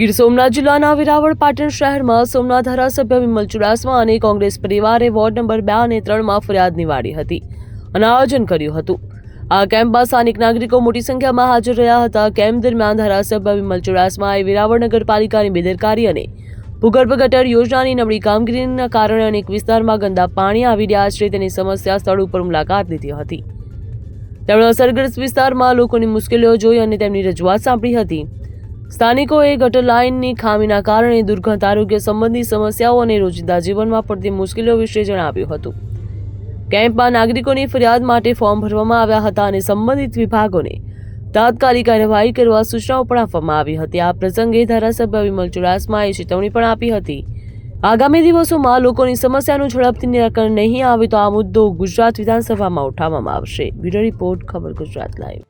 ગીર સોમનાથ જિલ્લાના વેરાવળ પાટણ શહેરમાં સોમનાથ ધારાસભ્ય વિમલ ચુડાસમા અને કોંગ્રેસ પરિવારે વોર્ડ નંબર બે અને ત્રણમાં ફરિયાદ નિવાડી હતી અને આયોજન કર્યું હતું. આ કેમ્પમાં સ્થાનિક નાગરિકો મોટી સંખ્યામાં હાજર રહ્યા હતા. કેમ્પ દરમિયાન ધારાસભ્ય વિમલ ચુડાસમાએ વેરાવળ નગરપાલિકાની બેદરકારી અને ભૂગર્ભ ગટર યોજનાની નબળી કામગીરીના કારણે અનેક વિસ્તારમાં ગંદા પાણી આવી રહ્યા છે. તેની સમસ્યા સ્થળ ઉપર મુલાકાત લીધી હતી. તેમણે અસરગ્રસ્ત વિસ્તારમાં લોકોની મુશ્કેલીઓ જોઈ અને તેમની રજૂઆત સાંભળી હતી. સ્થાનિકોએ ગટર લાઇનની ખામીના કારણે દુર્ગંધ આરોગ્ય સંબંધી સમસ્યાઓ અને રોજિંદા જીવનમાં પડતી મુશ્કેલીઓ વિશે જણાવ્યું હતું. કેમ્પમાં નાગરિકોની ફરિયાદ માટે ફોર્મ ભરવામાં આવ્યા હતા અને સંબંધિત વિભાગોને તાત્કાલિક કાર્યવાહી કરવા સૂચનાઓ પણ આપવામાં આવી હતી. આ પ્રસંગે ધારાસભ્ય વિમલ ચુડાસમાએ ચેતવણી પણ આપી હતી. આગામી દિવસોમાં લોકોની સમસ્યાનું ઝડપથી નિરાકરણ નહીં આવે તો આ મુદ્દો ગુજરાત વિધાનસભામાં ઉઠાવવામાં આવશે. બ્યુરો રિપોર્ટ, ખબર ગુજરાત લાઈવ.